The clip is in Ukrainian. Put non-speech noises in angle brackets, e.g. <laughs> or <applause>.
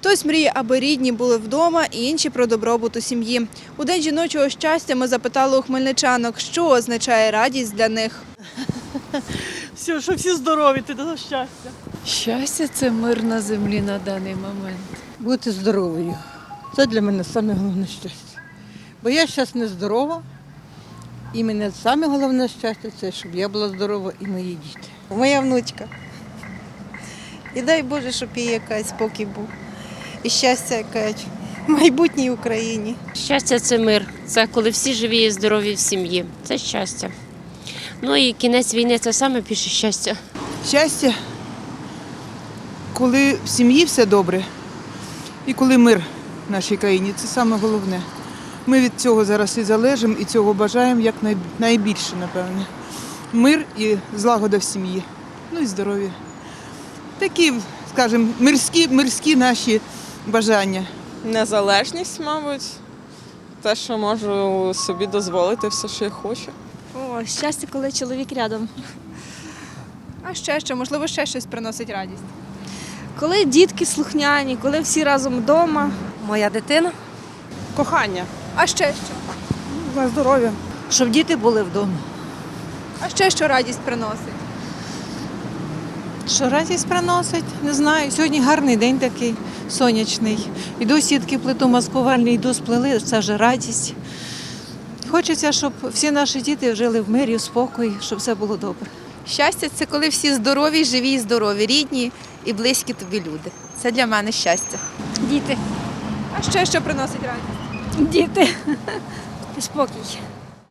Хтось мріє, аби рідні були вдома, і інші про добробут у сім'ї. У день жіночого щастя ми запитали у хмельничанок, що означає радість для них. Все, що всі здорові, ти до щастя. Щастя це мир на землі на даний момент. бути здоровою. Це для мене саме головне щастя. Бо я зараз не здорова, і мене саме головне щастя це щоб я була здорова і мої діти. Моя внучка. І дай Боже, щоб їй якась спокій був. І щастя якесь в майбутній Україні. Щастя це мир. Це коли всі живі і здорові в сім'ї. Це щастя. Ну і кінець війни це саме більше щастя. Щастя, коли в сім'ї все добре і коли мир в нашій країні, це саме головне. Ми від цього зараз і залежимо, і цього бажаємо як най- найбільше, напевне. Мир і злагода в сім'ї, ну і здоров'я. Такі, скажімо, мирські, мирські наші бажання. Незалежність, мабуть. Те, що можу собі дозволити все, що я хочу. О, щастя, коли чоловік рядом. А ще що, можливо, ще щось приносить радість. Коли дітки слухняні, коли всі разом вдома. Моя дитина. Кохання. А ще що? За здоров'я. Щоб діти були вдома. А ще що радість приносить? Що радість приносить? Не знаю. Сьогодні гарний день такий сонячний. Іду сітки плиту маскувальні, йду сплели, це вже радість. Хочеться, щоб всі наші діти жили в мирі, в спокої, щоб все було добре. Щастя це коли всі здорові, живі і здорові, рідні і близькі тобі люди. Це для мене щастя. Діти. А ще що приносить радість? Діти. <laughs> Спокій.